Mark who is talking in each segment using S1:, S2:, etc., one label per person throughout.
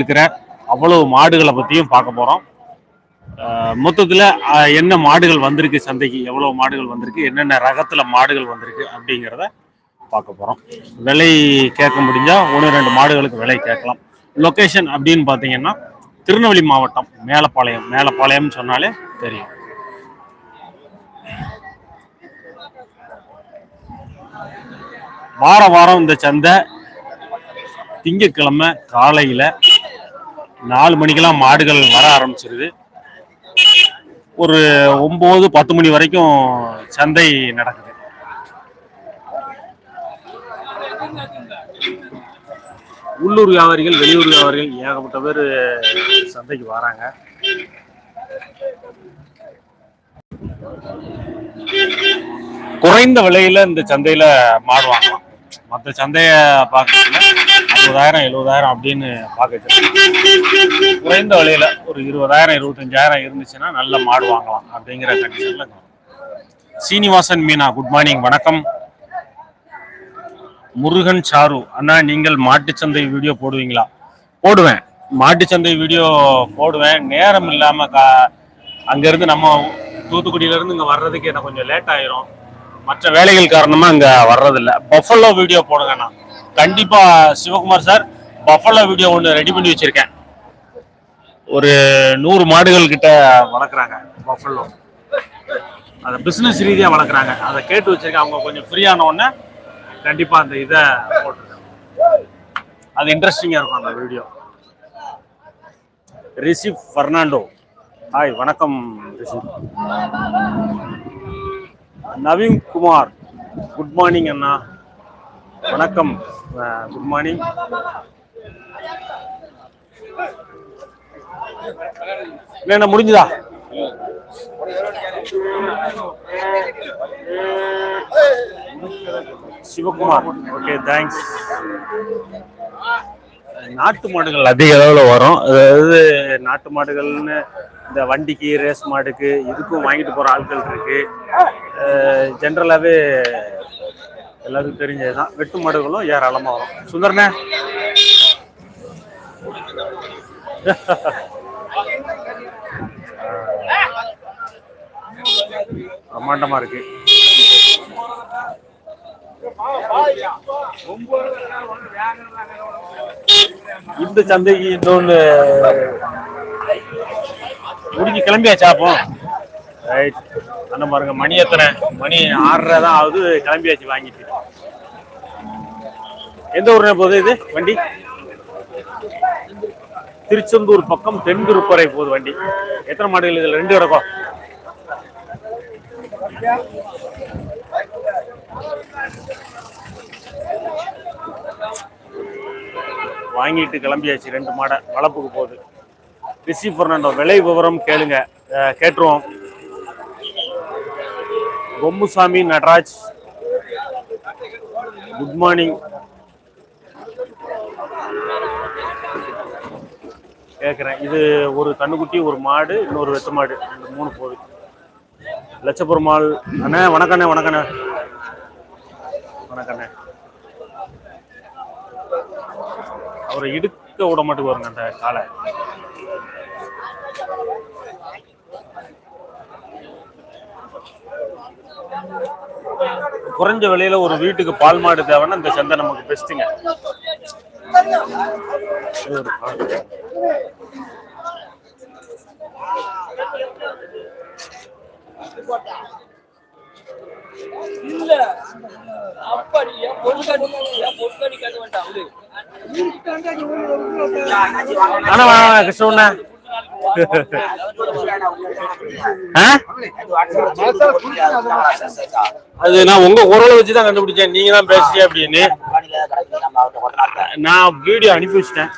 S1: இருக்கிற அவ்வளவு மாடுகளை பற்றியும் பார்க்க போகிறோம் மொத்தத்தில் என்ன மாடுகள் வந்திருக்கு சந்தைக்கு எவ்வளோ மாடுகள் வந்திருக்கு என்னென்ன ரகத்தில் மாடுகள் வந்திருக்கு அப்படிங்கிறத பார்க்க போகிறோம் விலை கேட்க முடிஞ்சால் ஒன்று ரெண்டு மாடுகளுக்கு விலை கேட்கலாம். லொக்கேஷன் அப்படின்னு பார்த்தீங்கன்னா திருநெல்வேலி மாவட்டம் மேலப்பாளையம். மேலப்பாளையம்னு சொன்னாலே தெரியும். வார வாரம் இந்த சந்தை திங்கக்கிழமை காலையில் நாலு மணிக்கெல்லாம் மாடுகள் வர ஆரம்பிச்சிருது. ஒரு ஒம்பது பத்து மணி வரைக்கும் சந்தை நடக்குது. உள்ளூர் வியாபாரிகள் வெளியூர் வியாபாரிகள் ஏகப்பட்ட பேர் சந்தைக்கு வராங்க. குறைந்த விலையில இந்த சந்தையில மாடு வாங்கலாம். மற்ற சந்தைய பார்க்கறதுல அறுபதாயிரம் எழுபதாயிரம் அப்படின்னு பார்க்க குறைந்த விலையில ஒரு இருபதாயிரம் இருபத்தஞ்சாயிரம் இருந்துச்சுன்னா நல்ல மாடு வாங்கலாம் அப்படிங்கிற கண்டிஷன்ல சீனிவாசன் மீனா குட் மார்னிங் வணக்கம். முருகன் சாரு அண்ணா நீங்கள் மாட்டுச்சந்தை வீடியோ போடுவீங்களா? போடுவேன். மாட்டுச்சந்தை வீடியோ போடுவேன். நேரம் இல்லாம கா அங்கிருந்து நம்ம தூத்துக்குடியில இருந்து இங்க வர்றதுக்கு எனக்கு கொஞ்சம் லேட் ஆயிரும். மற்ற வேலைகள் காரணமா இங்க வர்றதில்ல. பஃபல்லோ வீடியோ போடுங்கண்ணா கண்டிப்பாக சிவகுமார் சார் பஃபலோ வீடியோ ஒன்று ரெடி பண்ணி வச்சுருக்கேன். ஒரு நூறு மாடுகள் கிட்ட வளர்க்குறாங்க பஃபலோ அதை பிஸ்னஸ் ரீதியாக வளர்க்குறாங்க. அதை கேட்டு வச்சிருக்கேன். அவங்க கொஞ்சம் ஃப்ரீயான உடனே கண்டிப்பாக அந்த இதை போட்டுருக்கேன் அது இன்ட்ரெஸ்டிங்காக இருக்கும் அந்த வீடியோ ரிஷிப் ஃபர்னாண்டோ. ஹாய் வணக்கம் ரிஷிப் நவீன் குமார் குட் மார்னிங் அண்ணா. வணக்கம். குட் மார்னிங் என்ன முடிஞ்சுதா? சிவகுமார். ஓகே தேங்க்ஸ் நாட்டு மாடுகள் அதிக அளவில் வரும். அதாவது நாட்டு மாடுகள்னு இந்த வண்டிக்கு ரேஸ் மாடுக்கு இதுக்கும் வாங்கிட்டு போகிற ஆட்கள் இருக்கு. ஜென்ரலாகவே எல்லாருக்கும் தெரிஞ்சது தான் வெட்டு மாடுகளும் ஏராளமாக வரும். சுந்தரனே பிரம்மாண்டமா இருக்கு. இந்த சந்தைக்கு இன்னொன்னு முடிஞ்சு கிளம்பியாச்சா அப்போ? ரைட் அந்த பாருங்க மணி எத்தனை? மணி ஆறரை தான் ஆகுது. கிளம்பியாச்சு வாங்கிட்டு. எந்த ஊர்ல போகுது இது? வண்டி? திருச்செந்தூர் பக்கம் தென்திருப்பறை போகுது வண்டி. எத்தனை மாடுகள் இதில்? ரெண்டு கிடக்கும் வாங்கிட்டு கிளம்பியாச்சு ரெண்டு மாடை. வளப்புக்கு போகுது. ரிஷி பெர்னாண்டோ விலை விவரம் கேளுங்க. கேட்டுருவோம். பொம்முசாமி நடராஜ். குட் மார்னிங் கேட்குறேன் இது ஒரு கண்ணுக்குட்டி ஒரு மாடு இன்னொரு வெச்ச மாடு. ரெண்டு மூணு போகுது. லட்சப்பெருமாள் அண்ணே வணக்கண்ணே வணக்கண்ணே. வணக்கண்ணே. அவரை இடுக்க விட மாட்டுக்கு வருங்க அந்த காலை குறைஞ்ச விலையில ஒரு வீட்டுக்கு பால் மாடு தேவைன்னா இந்த சந்தை நமக்கு பெஸ்ட்டுங்க.
S2: இல்ல. வேண்டாம்.
S1: அது நான் உங்க குரலை வச்சு தான் கண்டுபிடிச்சேன். நீங்க தான் பேசுறீங்க அப்படின்னு. நான் வீடியோ அனுப்பி வச்சிட்டேன்.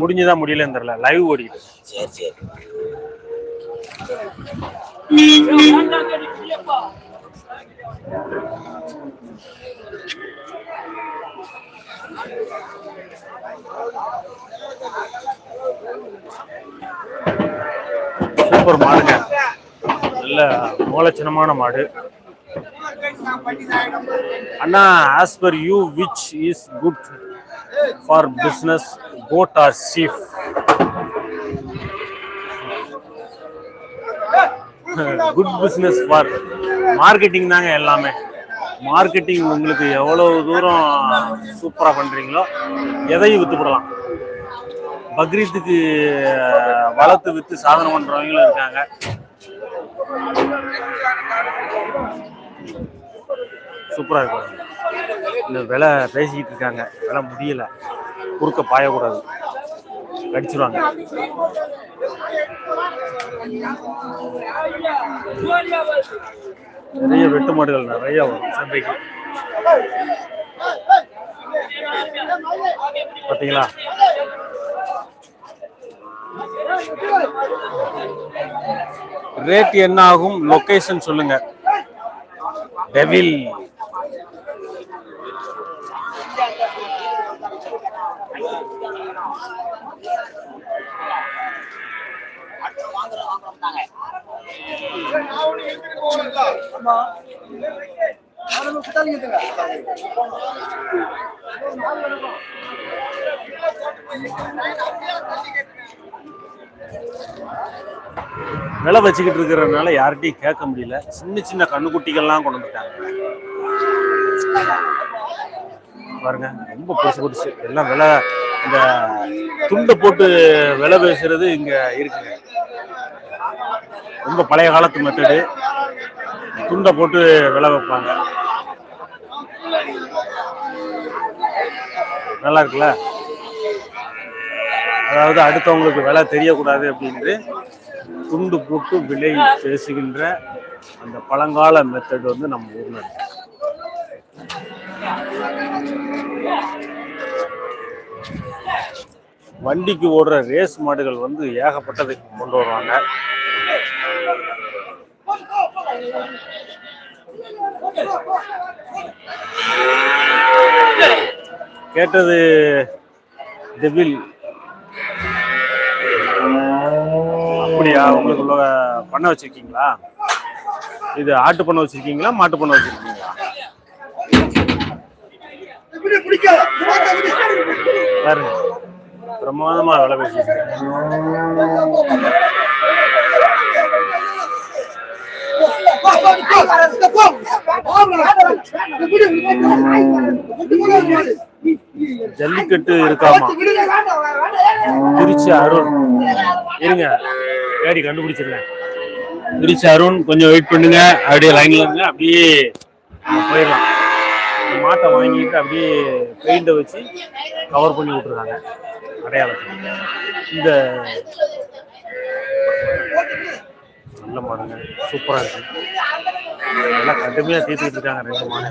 S1: முடிஞ்சுதா முடியலன்னு தெரியல லைவ் ஓடிட்டு சூப்பர் மாடுங்க. நல்ல மூலச்சனமான மாடு. அண்ணா as per you which is good for business code or cheap good business for marketing தாங்க எல்லாமே. மார்க்கெட்டிங் உங்களுக்கு எவ்வளவு தூரம் சூப்பராக பண்ணுறீங்களோ எதையும் விற்றுப்படலாம் பக்ரீத்துக்கு வளர்த்து விற்று சாதனை பண்ணுறவங்களும் இருக்காங்க. சூப்பராக இருக்கும். இந்த விலை பேசிக்கிட்டு இருக்காங்க. விலை முடியல. குறுக்க பாயக்கூடாது. கடிச்சிருவாங்க. நிறைய வெட்டு மாடுகள் நிறைய வரும். சந்தைக்கு. பார்த்தீங்களா? ரேட் என்ன ஆகும் லொகேஷன் சொல்லுங்க டெவில் விலை வச்சுக்கிட்டு இருக்கிறதுனால யார்கிட்டையும் கேட்க முடியல. சின்ன சின்ன கண்ணுக்குட்டிகள்லாம் கொண்டு வந்துட்டாங்க. பாருங்க ரொம்ப பெருசு பெருசு. எல்லாம் விலை இந்த துண்டை போட்டு விலை பேசுறது இங்க இருக்குங்க. ரொம்ப பழைய காலத்து மெத்தடு துண்டை போட்டு விலை வைப்பாங்க. நல்லா இருக்குல்ல? அதாவது அடுத்தவங்களுக்கு விலை தெரியக்கூடாது அப்படின்ட்டு துண்டு போட்டு விலை பேசுகின்ற அந்த பழங்கால மெத்தட் வந்து நம்ம ஊர்ல இருக்கு. வண்டிக்கு ஓடுற ரேஸ் மாடுகள் வந்து ஏகப்பட்டது கொண்டு வருவாங்க. கேட்டது டெவில் அப்படியா? உங்களுக்கு உள்ள பண்ண வச்சிருக்கீங்களா? இது ஆட்டு பண்ண வச்சிருக்கீங்களா மாட்டு பண்ண வச்சிருக்கீங்களா? பாருங்க. பிரமாதமா வேலை பேசிருக்கீங்க ஜல்லிக்கட்டு இருக்காமா? திருச்சி அருண். இருங்க. ஏடி கண்டுபிடிச்சிருக்கேன் திருச்சி அருண் கொஞ்சம் வெயிட் பண்ணுங்க. அப்படியே லைன்ல இருங்க. அப்படியே போயிடலாம். மாட்டை வாங்கிட்டு அப்படியே பெயிண்டை வச்சு கவர் பண்ணி விட்டுருக்காங்க. அடையாளத்தை. இந்த நல்ல மாடுங்க. சூப்பராக இருக்கு. நல்லா கடுமையாக தீர்த்துக்கிட்டு இருக்காங்க ரெண்டு மாடு.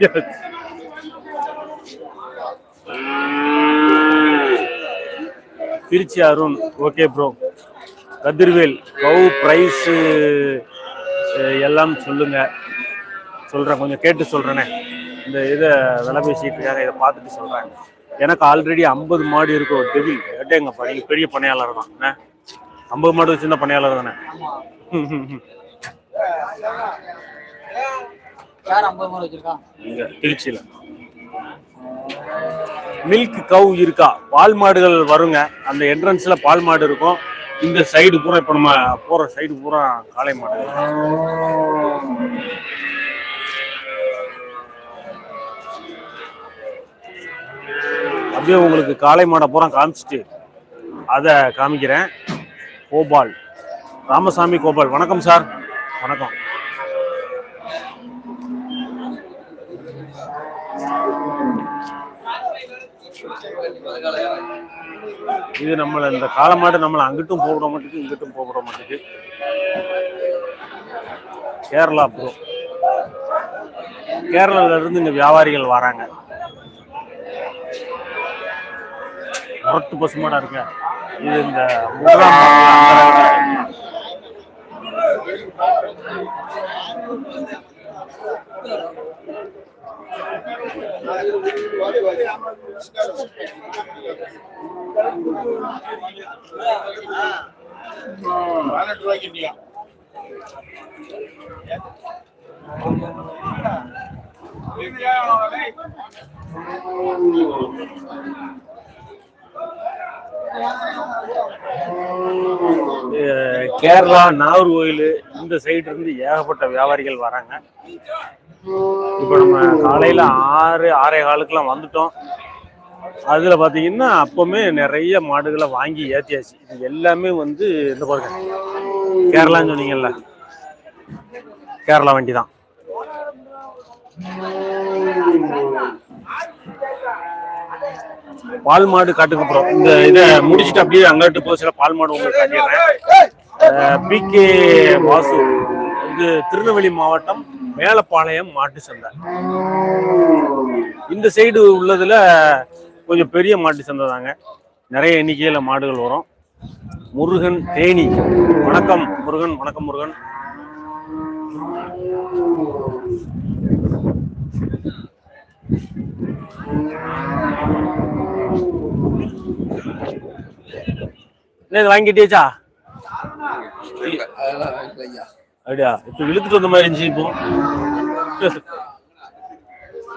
S1: Yes. Trichy Arun. Okay bro Kathirvel cow price எல்லாம் சொல்லுங்க. சொல்றேன் கொஞ்சம் கேட்டு சொல்றேனே. இந்த இதை விலை பேசிட்டு இருக்காங்க இதை பார்த்துட்டு சொல்றேன். எனக்கு ஆல்ரெடி ஐம்பது மாடு இருக்கும் டெவில் எங்கப்பா நீங்க பெரிய பணியாளர் தான். ஐம்பது மாடு வச்சிருந்த பணியாளர் தானே? திருச்சியில. மில்க் கவ் இருக்கா? பால் மாடுகள் வருங்க. அந்த என்ட்ரன்ஸ்ல பால் மாடு இருக்கும். இந்த சைடு பூரா இப்ப நம்ம போற சைடு பூரா காளை மாடு. அப்படியே உங்களுக்கு காளை மாடை பூரா காமிச்சிட்டு அதை காமிக்கிறேன். கோபால். ராமசாமி கோபால். வணக்கம் சார். வணக்கம். இது நம்மளை இந்த காலமாடு நம்மளை அங்கிட்டும் போக மாட்டேங்குது இங்கிட்டும் போக மாட்டேங்குது. கேரளா ப்ரோ கேரளால இருந்து இங்க வியாபாரிகள் வராங்க. முரட்டு பசுமாடா இருக்கு. இது இந்த மூன்றாம் கேரளா நாகர்கோயில் இந்த சைடு இருந்து ஏகப்பட்ட வியாபாரிகள் வராங்க. இப்போ நம்ம காலையில ஆறு ஆறே காலுக்குலாம் வந்துட்டோம். அதுல பாத்தீங்கன்னா அப்பவுமே நிறைய மாடுகளை வாங்கி ஏத்தியாச்சு. இது எல்லாமே வந்து இந்த பாருங்க கேரளான்னு சொன்னீங்கல்ல? கேரளா வண்டி தான் பால் மாடு காட்டுக்கு போகிறோம் இந்த இதை முடிச்சுட்டு அப்படியே அங்கிட்டு போக சில பால் மாடு உங்களுக்கு காட்டிடுறேன். பிகே வாசு. இது திருநெல்வேலி மாவட்டம் மேலப்பாளையம் மாட்டு சந்தை. இந்த சைடு உள்ளதுல கொஞ்சம் பெரிய மாட்டு சந்தை தாங்க. நிறைய எண்ணிக்கையில மாடுகள் வரும். முருகன் தேனி. வணக்கம் முருகன். வணக்கம் முருகன். என்ன இது வாங்கிட்டியாச்சா அப்படியா? இப்ப இழுத்துட்டு வந்த மாதிரி இருந்துச்சு இப்போ.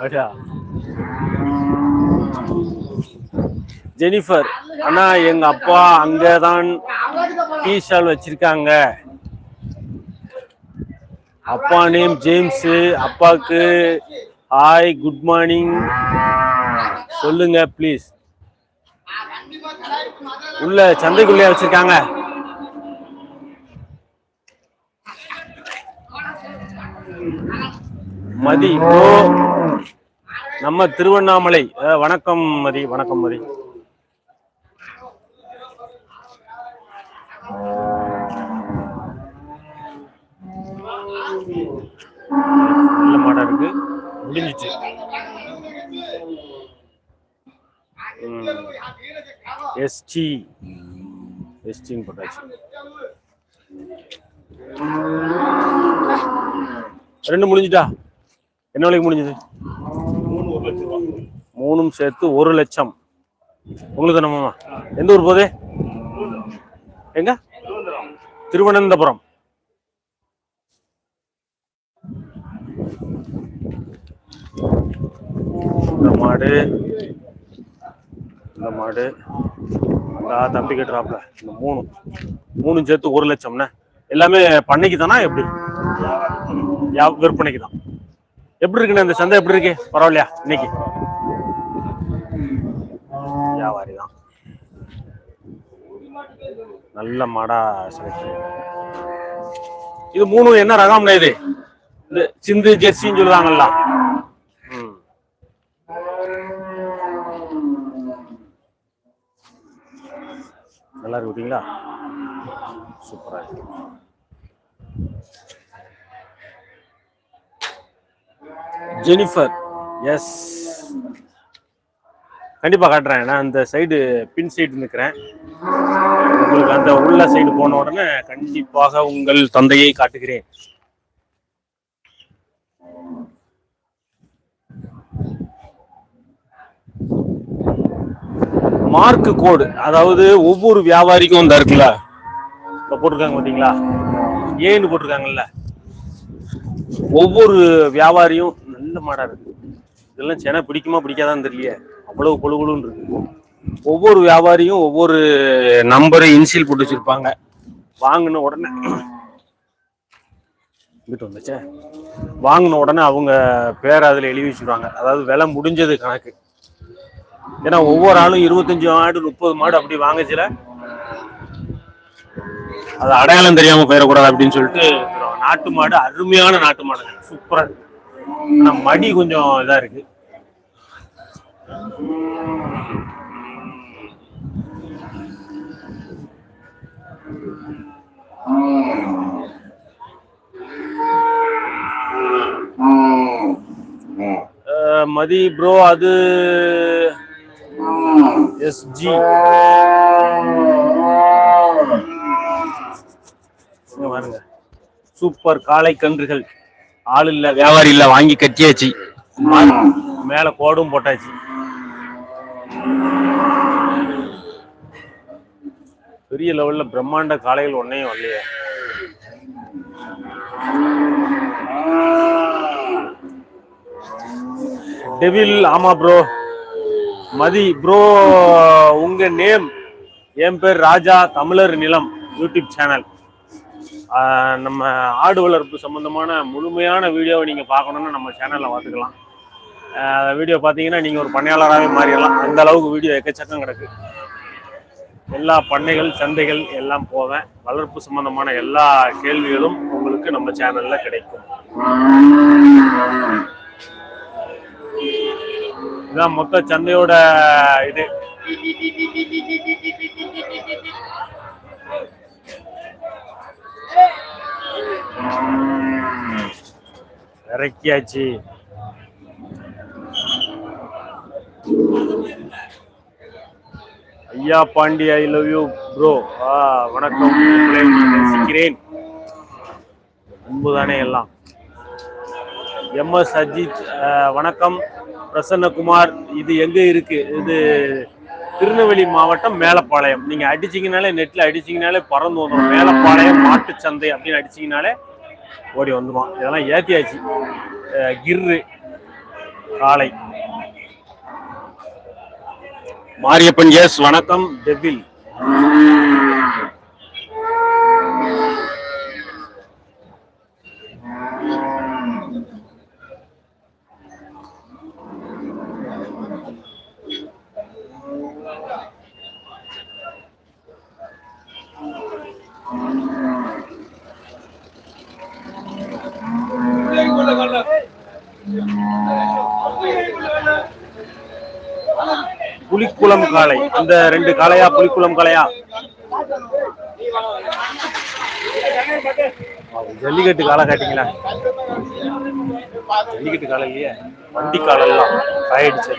S1: அப்படியா? ஜெனிஃபர் அண்ணா எங்க அப்பா அங்கதான் டீ ஸ்டால் வச்சிருக்காங்க. அப்பா நேம் ஜேம்ஸ் அப்பாவுக்கு ஹாய் குட் மார்னிங். சொல்லுங்க ப்ளீஸ். உள்ள சந்தைக்குள்ளே வச்சிருக்காங்க. மதி ஓ நம்ம திருவண்ணாமலை. வணக்கம் மதி வணக்கம் மதி. நல்ல மாடா இருக்கு. முடிஞ்சிச்சு. எஸ்டி எஸ்டின்னு போட்டாச்சு. ரெண்டு முடிஞ்சிட்டா? என்ன விலைக்கு முடிஞ்சது? மூணும் சேர்த்து ஒரு லட்சம். உங்களுக்கு என்னமாமா? எந்த ஊர் போதே எங்க? திருவனந்தபுரம். இந்த மாடு இந்த மாடு இந்த தம்பி ட்ராப்ல இந்த மூணு மூணும் சேர்த்து ஒரு லட்சம்ண்ணே. எல்லாமே பண்ணைக்கு தானா எப்படி விற்பனைக்கு தான். எப்படி இருக்குண்ணே இந்த சந்தை? எப்படி இருக்கு? பரவாயில்லையா? இன்னைக்கு? வியாபாரி தான். நல்ல மாடா செலக்ட் இது மூணும் என்ன ரகம்னா இது? இந்த சிந்து ஜெர்சின்னு சொல்லுவாங்கல்ல. நல்லா இருக்கு பார்த்தீங்களா இருக்கு ஜெனிஃபர் எஸ் கண்டிப்பாக காட்டுறேன். நான் அந்த சைடு பின் சைடு நிற்கிறேன் உங்களுக்கு அந்த உள்ள சைடு போன உடனே கண்டிப்பாக உங்கள் தந்தையை காட்டுகிறேன். மார்க் கோடு அதாவது ஒவ்வொரு வியாபாரிக்கும் இந்த இருக்குல்ல? இப்ப போட்டிருக்காங்க பாத்தீங்களா ஏன்னு போட்டிருக்காங்கல்ல? ஒவ்வொரு வியாபாரியும் நல்ல மாடா இருக்கு. இதெல்லாம் சென பிடிக்குமா பிடிக்காதான்னு தெரியலையே. அவ்வளவு கொழு இருக்கு. ஒவ்வொரு வியாபாரியும் ஒவ்வொரு நம்பரு இன்சியல் போட்டு வச்சிருப்பாங்க. வாங்கின உடனே வீட்டு வந்துச்சே வாங்கின உடனே அவங்க பேர் அதில் எழுதி வச்சிருவாங்க. அதாவது விலை முடிஞ்சது கணக்கு. ஏன்னா ஒவ்வொரு ஆளும் இருபத்தஞ்சு மாடு முப்பது மாடு அப்படி வாங்கச்சுல. அது அடையாளம் தெரியாம போயிடக்கூடாது அப்படின்னு சொல்லிட்டு. நாட்டு மாடு அருமையான நாட்டு மாடு சூப்பரா ஆனா மடி கொஞ்சம் இதா இருக்கு. மதி ப்ரோ அது எஸ்ஜி இங்க பாருங்க. சூப்பர் காளை கன்றுகள். ஆள் இல்ல வியாபாரி இல்ல வாங்கி கட்டியாச்சு. மேல கோடும் போட்டாச்சு. பெரிய லெவல்ல பிரம்மாண்ட காளைகள் ஒன்னையும் வரலையே. டெவில் ஆமா ப்ரோ மதி ப்ரோ உங்க நேம் என் பேர் ராஜா தமிழர் நிலம் யூடியூப் சேனல் நம்ம ஆடு வளர்ப்பு சம்பந்தமான முழுமையான வீடியோவை நீங்கள் பார்க்கணும்னா நம்ம சேனலில் பார்த்துக்கலாம். வீடியோ பார்த்தீங்கன்னா நீங்கள் ஒரு பண்ணையாளராகவே மாறிடலாம். அந்த அளவுக்கு வீடியோ எக்கச்சக்கம் கிடக்கு. எல்லா பண்ணைகள் சந்தைகள் எல்லாம் போவேன் வளர்ப்பு சம்பந்தமான எல்லா கேள்விகளும் உங்களுக்கு நம்ம சேனலில் கிடைக்கும். இதான் மொத்த சந்தையோட இது. இறக்கியாச்சு. ஐயா Pandi I love you bro ஆ வணக்கம். உங்களை ரசிக்கிறேன் அன்புதானே எல்லாம். எம்எஸ் அஜித் வணக்கம். பிரசன்னகுமார் இது எங்க இருக்கு? இது திருநெல்வேலி மாவட்டம் மேலப்பாளையம். நீங்க அடிச்சீங்கனாலே நெட்ல அடிச்சீங்கனாலே பறந்து வந்துடும் மேலப்பாளையம் மாட்டுச் சந்தை அப்படின்னு அடிச்சீங்கனாலே ஓடி வந்துடும் இதெல்லாம் ஏத்தியாச்சு. கிர்ரு காளை. மாரியப்பன் எஸ் வணக்கம். டெவில். புலிக்குளம் காளை. அந்த ரெண்டு காளையா புலிக்குளம் காளையா? ஜல்லிக்கட்டு காளை காட்டிங்களா? ஜல்லிக்கட்டு காலை இல்லையே. வண்டி காலெல்லாம் எல்லாம் ஆயிடுச்சு.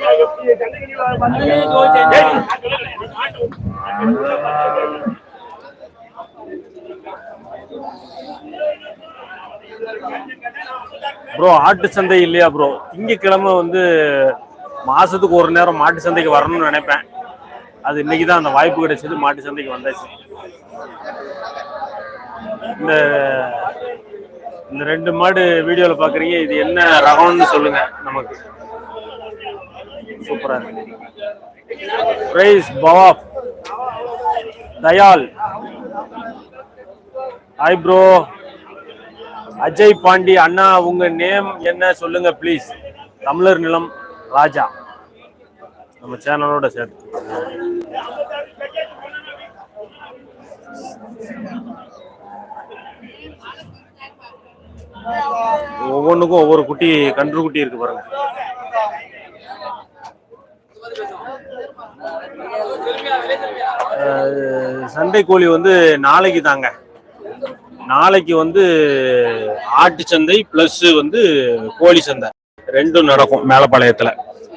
S1: ப்ரோ ஆட்டு சந்தை இல்லையா ப்ரோ? திங்கக்கிழமை வந்து மாசத்துக்கு ஒரு நேரம் மாட்டு சந்தைக்கு வரணும்னு நினைப்பேன். அது இன்னைக்கு தான் அந்த வாய்ப்பு கிடைச்சது மாட்டு சந்தைக்கு வந்தாச்சு. இந்த இந்த ரெண்டு மாடு வீடியோல பாக்குறீங்க இது என்ன ரகம்னு சொல்லுங்க நமக்கு. சூப்பரா இருக்கு. Price பவாப். Dayal hi bro. Ajay Pandi அண்ணா உங்க நேம் என்ன சொல்லுங்க ப்ளீஸ் தமிழர் நிலம். ராஜா. நம்ம சேனலோட சேர்த்து. ஒவ்வொன்றுக்கும் ஒவ்வொரு குட்டி கன்று குட்டி இருக்கு பாருங்க. சண்டை கோழி வந்து நாளைக்கு தாங்க. நாளைக்கு வந்து ஆட்டு சந்தை பிளஸ் வந்து கோழி சந்தை. ரெண்டும் நடக்கும் மேலப்பாளையத்துல.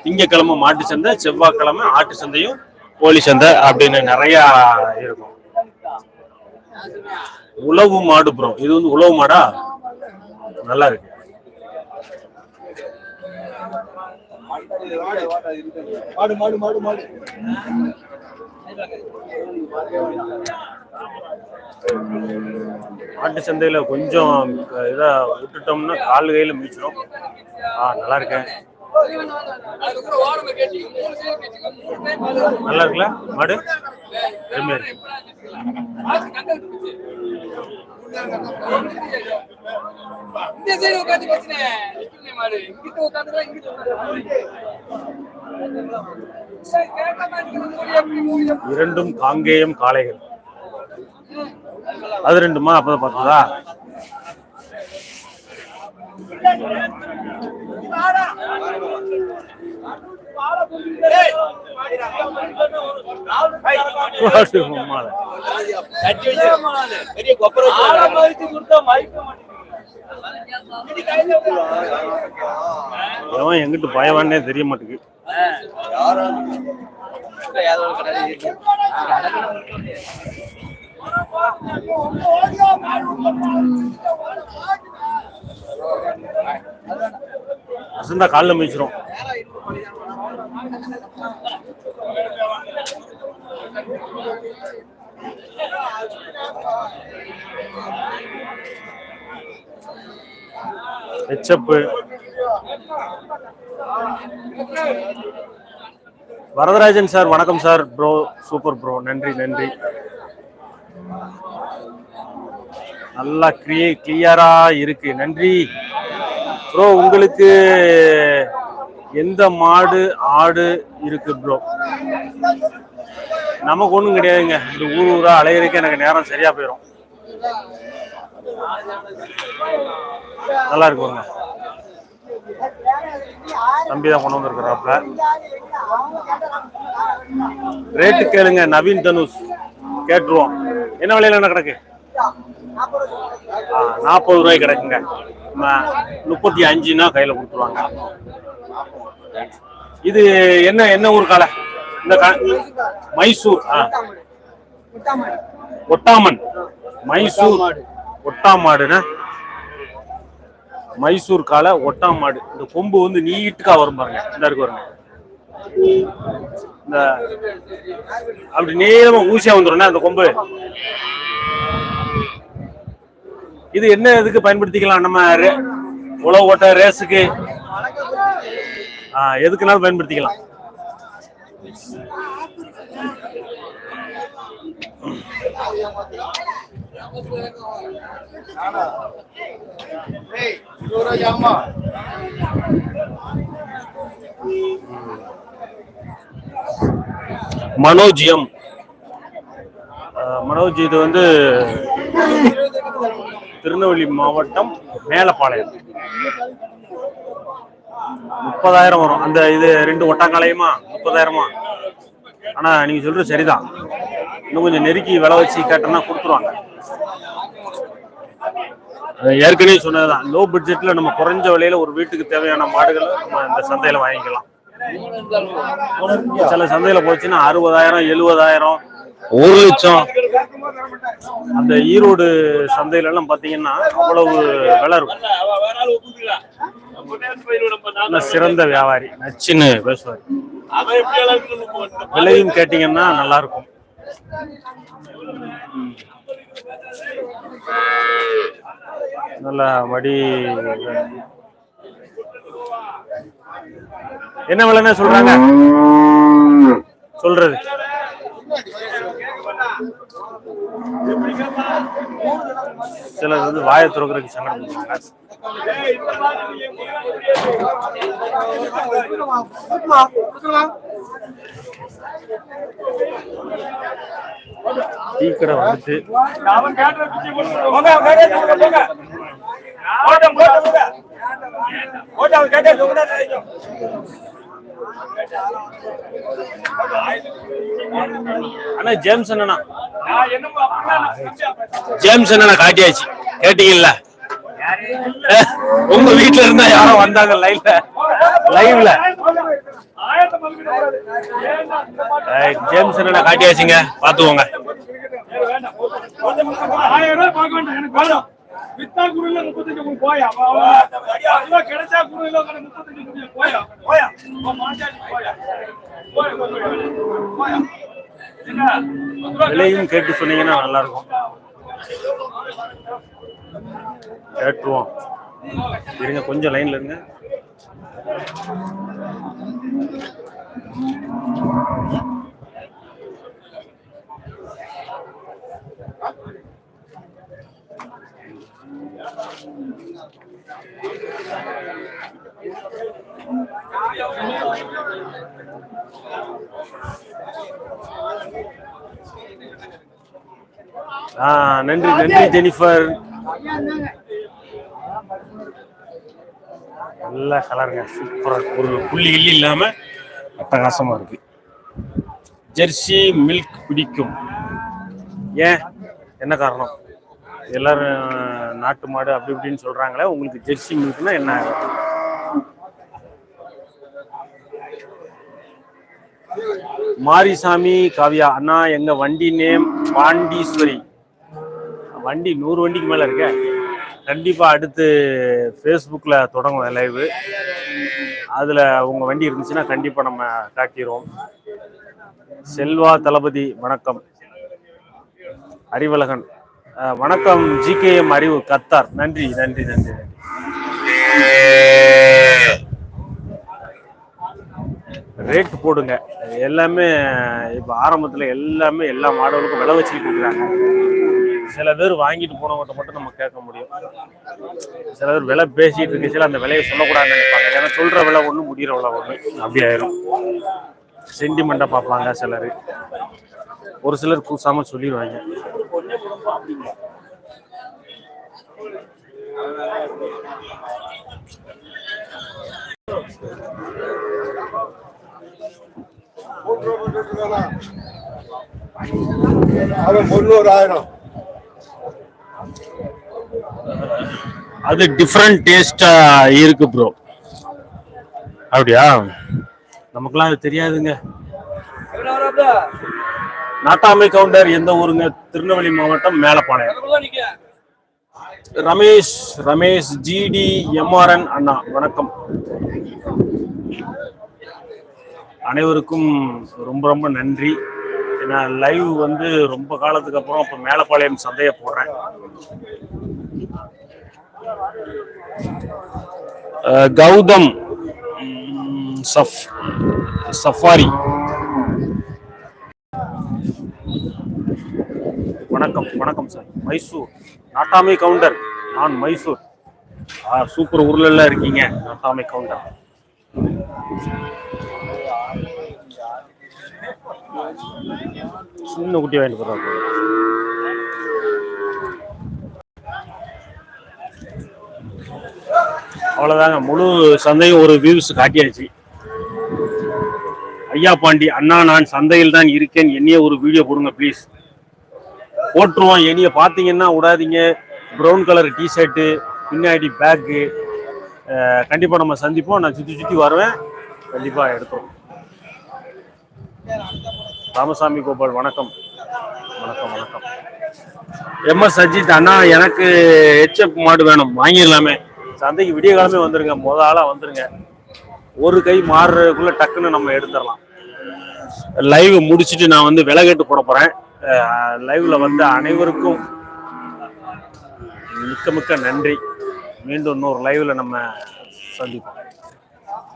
S1: திங்கக்கிழமை மாட்டு சந்தை செவ்வாய்க்கிழமை ஆட்டு சந்தையும் கோழி சந்தை அப்படின்னு நிறைய இருக்கும். உழவு மாடு ப்ரோ இது வந்து உழவு மாடா? நல்லா இருக்கு.
S2: மாடு மாடு மாடு மாடு.
S1: ஆட்டு சந்தையில கொஞ்சம் இதா விட்டுட்டோம்னா கால் கையில மிச்சிடும் ஆ நல்லா இருக்கேன். நல்லா இருக்குல்ல? மாடு? அருமையா இருக்கு.
S2: இந்த சைடு உட்காந்து மாடு இங்கிட்ட இங்கிட்ட
S1: இரண்டும் காங்கேயம் காளைகள். அது ரெண்டுமா? அப்பதான் பார்த்ததா
S2: பெரிய
S1: எவன் எங்கிட்டு பயவானே தெரிய மாட்டேங்குது. அசந்தா காலில் மிதிச்சிரும். ஹெச்அப்பு வரதராஜன் சார் வணக்கம் சார். ப்ரோ சூப்பர் ப்ரோ நன்றி நன்றி. நல்லா கிளிய கிளியரா இருக்கு. நன்றி. ப்ரோ உங்களுக்கு எந்த மாடு ஆடு இருக்கு ப்ரோ நமக்கு ஒன்றும் கிடையாதுங்க. இந்த ஊர் ஊரா அலையிறதுக்கு எனக்கு நேரம் சரியா போயிடும் நல்லா இருக்குங்க தம்பி தான் கொண்டு வந்திருக்கிறாப்ல ரேட்டு கேளுங்க. நவீன் தனுஷ். கேட்டுருவோம். என்ன விலையில என்ன கிடக்கு? நாற்பது ரூபாய் கிடைக்குங்க. முப்பத்தி அஞ்சுனா கையில கொடுத்துருவாங்க. இது என்ன என்ன ஊர் காலை? இந்த மைசூர் ஆ. ஒட்டாமன். மைசூர் ஒட்டாமாடுனா? மைசூர் காலை ஒட்டாமாடு. இந்த கொம்பு வந்து நீட்டுக்கா வரும் பாருங்க. இந்த இருக்கு வருங்க இந்த அப்படி நீளமா ஊசியா வந்துடும் அந்த கொம்பு. இது என்ன இதுக்கு பயன்படுத்திக்கலாம்? நம்ம ரே- உழவு ஓட்ட ரேஸுக்கு? எதுக்குனாலும் பயன்படுத்திக்கலாம். மனோஜியம் எம். மனோஜ் இது வந்து திருநெல்வேலி மாவட்டம் மேலப்பாளையம். முப்பதாயிரம் வரும். அந்த இது ரெண்டு ஒட்டாங்காலையுமா முப்பதாயிரமா? ஆனா நீங்க சொல்றது சரிதான். இன்னும் கொஞ்சம் நெருக்கி விலை வச்சு கேட்டோம்னா கொடுத்துருவாங்க. ஏற்கனவே சொன்னதுதான். லோ பட்ஜெட்ல நம்ம குறைஞ்ச விலையில ஒரு வீட்டுக்கு தேவையான மாடுகளை நம்ம இந்த சந்தையில வாங்கிக்கலாம். சில சந்தையில போச்சுன்னா அறுபதாயிரம் எழுபதாயிரம் ஒரு லட்சம். அந்த ஈரோடு சந்தையில எல்லாம் பாத்தீங்கன்னா அவ்வளவு விலை இருக்கும். சிறந்த வியாபாரி நச்சுன்னு பேசுவார். விலையும் கேட்டீங்கன்னா நல்லா இருக்கும். நல்லா நல்ல மடி என்ன விலைன்னு சொல்றாங்க? சொல்றது. சிலர் வந்து வாயை துறக்கிறதுக்கு சங்கடம் பண்ணுவாங்க டீ கடை வந்துட்டு அண்ணா ஜேம்ஸ் அண்ணா ஜேம்ஸ் அண்ணா காட்டியாச்சு. கேட்டீங்கல்ல? உங்க வீட்டுல இருந்தா யாரோ வந்தாங்க லைவ்ல. லைவ்ல. ஜேம்ஸ் அண்ணா காட்டியாச்சுங்க. பாத்துக்கோங்க
S3: ஆயிரம் ரூபாய் பார்க்க வேண்டாம். எனக்கு வேணும். வித்தா குரு இல்ல முப்பத்தஞ்சு குரு போயா? கிடைச்சா குரு இல்ல முப்பத்தஞ்சு குரு போயா? போயா.
S1: விலையும் கேட்டு சொன்னீங்கன்னா நல்லா இருக்கும் கேட்டுருவோம். இருங்க கொஞ்சம் லைன்ல இருங்க. ஆ நன்றி நன்றி ஜெனிஃபர். நல்ல கலருங்க சூப்பராக ஒரு புள்ளி கிள்ளி இல்லாம அட்டகாசமாக இருக்கு. ஜெர்சி மில்க் பிடிக்கும். ஏன்? என்ன காரணம்? எல்லாரும் நாட்டு மாடு அப்படி இப்படின்னு சொல்றாங்களே உங்களுக்கு ஜெர்சி மில்க்னா என்ன? மாரிசாமி காவியா அண்ணா எங்க வண்டி நேம் பாண்டீஸ்வரி. வண்டி நூறு வண்டிக்கு மேல இருக்க. கண்டிப்பா அடுத்து ஃபேஸ்புக்கில் தொடங்குவோம் லைவு அதுல உங்க வண்டி இருந்துச்சுன்னா கண்டிப்பா நம்ம காட்டிடுவோம் செல்வா தளபதி வணக்கம். அறிவழகன். வணக்கம் ஜிகேஎம் அறிவு கத்தார். நன்றி நன்றி நன்றி நன்றி. ரேட் போடுங்க. எல்லாமே இப்போ ஆரம்பத்தில் எல்லாமே எல்லா மாடலுக்கும் விலை வச்சுக்கிட்டு இருக்கிறாங்க. சில பேர் வாங்கிட்டு போனவங்கள்ட்ட மட்டும் நம்ம கேட்க முடியும். சில பேர் விலை பேசிட்டு இருக்கு சில அந்த விலையை சொல்லக்கூடாதுன்னு நினைப்பாங்க. ஏன்னா சொல்ற விலை ஒன்று முடிகிற விலை ஒன்று அப்படி ஆயிரும். சென்டிமெண்ட்டாக பார்ப்பாங்க சிலர். ஒரு சிலர் கூசாம சொல்லிடுவாங்க.
S4: அவன் முன்னூறு
S1: அது டிஃப்ரெண்ட் டேஸ்டா இருக்கு ப்ரோ அப்படியா? நமக்குலாம் அது தெரியாதுங்க. நாட்டாமை கவுண்டர் எந்த ஊருங்க? திருநெல்வேலி மாவட்டம் மேலப்பாளையம். ரமேஷ் ரமேஷ் ஜிடி எம்ஆர்என் அண்ணா வணக்கம். அனைவருக்கும் ரொம்ப ரொம்ப நன்றி. ஏன்னா லைவ் வந்து ரொம்ப காலத்துக்கு அப்புறம் இப்போ மேலப்பாளையம் சந்தையை போடுறேன். கௌதம் சஃப் சஃபாரி. வணக்கம் வணக்கம் சார். மைசூர் நாட்டாமை கவுண்டர். நான் மைசூர். ஆ சூப்பர் ஊர்ல எல்லாம் இருக்கீங்க நாட்டாமை கவுண்டர். சின்ன குட்டி வாங்கிட்டு போறாங்க அவ்வளோதாங்க முழு சந்தையும் ஒரு வியூஸ் காட்டியாச்சு. ஐயா பாண்டி அண்ணா நான் சந்தையில் தான் இருக்கேன். என்னைய ஒரு வீடியோ போடுங்க ப்ளீஸ் போட்டுருவோம் இனிய பார்த்தீங்கன்னா விடாதீங்க. ப்ரௌன் கலர் டிஷர்ட்டு பின்னாடி பேக்கு கண்டிப்பாக நம்ம சந்திப்போம். நான் சுற்றி சுற்றி வருவேன். கண்டிப்பாக எடுத்துருவோம். ராமசாமி கோபால் வணக்கம். வணக்கம் வணக்கம். எம்எஸ் அஜித் அண்ணா எனக்கு ஹெச்எப் மாடு வேணும். வாங்கிடலாமே. சந்தைக்கு விடிய காலமே வந்துருங்க. முத ஆளாக வந்துருங்க. ஒரு கை மாறுறதுக்குள்ளே டக்குன்னு நம்ம எடுத்துடலாம். லைவ் முடிச்சுட்டு நான் வந்து விலை கேட்டு போட போகிறேன் லைவ்ல வந்த அனைவருக்கும் மிக்க மிக்க நன்றி. மீண்டும் இன்னொரு லைவ்ல நம்ம சந்திப்போம்.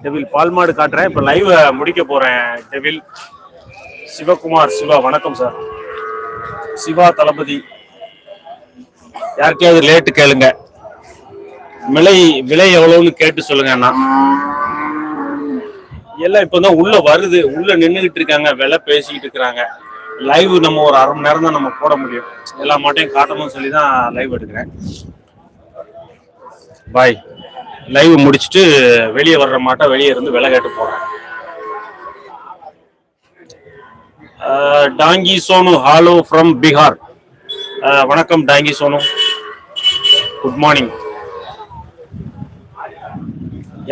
S1: டெவில் பால்மாடு காட்டுறேன். இப்ப லைவ் முடிக்க போறேன் டெவில். சிவகுமார் சிவா வணக்கம் சார். சிவா தளபதி. யாருக்கையாவது லேட்டு கேளுங்க. விலை விலை எவ்வளவுன்னு கேட்டு சொல்லுங்க அண்ணா. எல்லாம் இப்பதான் உள்ள வருது. உள்ள நின்றுகிட்டு இருக்காங்க. விலை பேசிக்கிட்டு இருக்கிறாங்க. லைவ் நம்ம ஒரு அரை மணி நேரம் தான் நம்ம போட முடியும். எல்லா மாட்டையும் காட்டணும்னு சொல்லி தான் லைவ் எடுக்கிறேன். பாய் லைவ் முடிச்சுட்டு வெளியே வர்ற மாட்டை வெளியே இருந்து விலை கேட்டு போறேன். Donkey Sonu hello from Bihar வணக்கம் டாங்கி சோனு. குட் மார்னிங்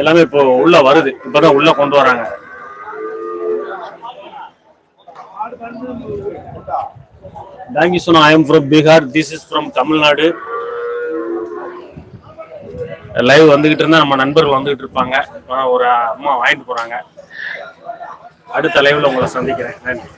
S1: எல்லாமே இப்போ உள்ள வருது. இப்பதான் உள்ள கொண்டு வராங்க. Thank you Sona. I am from Bihar. This is from Tamil Nadu live வந்துகிட்டு இருந்தா நம்ம நண்பர்கள் வந்துகிட்டு இருப்பாங்க. ஒரு அம்மா வாங்கிட்டு போறாங்க. அடுத்த லைவ்ல உங்களை சந்திக்கிறேன். நன்றி.